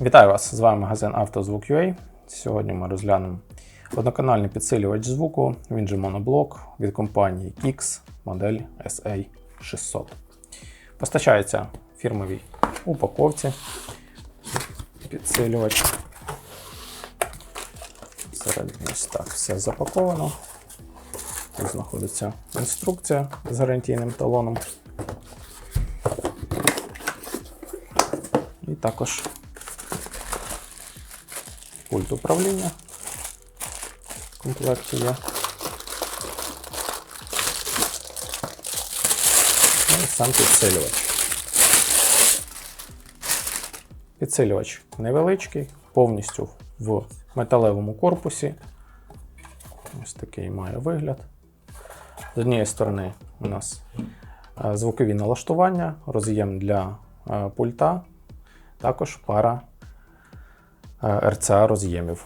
Вітаю вас! З вами магазин «Автозвук.UA». Сьогодні ми розглянемо одноканальний підсилювач звуку, він же моноблок від компанії Kix, модель SA600. Постачається фірмовій упаковці. Підсилювач. Всередині ось так все запаковано. Тут знаходиться інструкція з гарантійним талоном. І також пульт управління в комплекті є. Ну і сам підсилювач. Підсилювач невеличкий, повністю в металевому корпусі. Ось такий має вигляд. З однієї сторони у нас е, звукові налаштування, роз'єм для е, пульта, також пара е, RCA роз'ємів.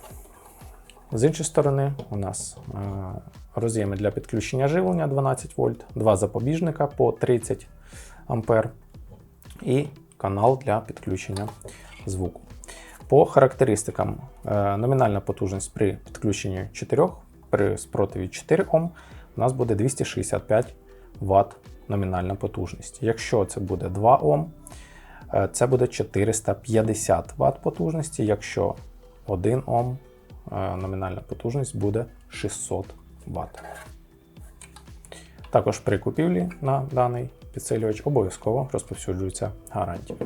З іншої сторони, у нас е, роз'єми для підключення живлення 12 вольт, два запобіжника по 30 ампер і канал для підключення звуку. По характеристикам, е, номінальна потужність при підключенні 4 при спротиві 4 Ом у нас буде 265 Вт номінальна потужність. Якщо це буде 2 Ом, це буде 450 Вт потужності. Якщо 1 Ом, е, номінальна потужність буде 600 Вт. Також при купівлі на даний підсилювач обов'язково розповсюджується гарантія.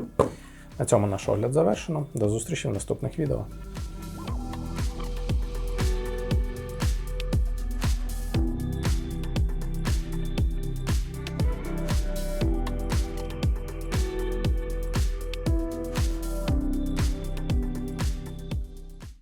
На цьому наш огляд завершено. До зустрічі в наступних відео.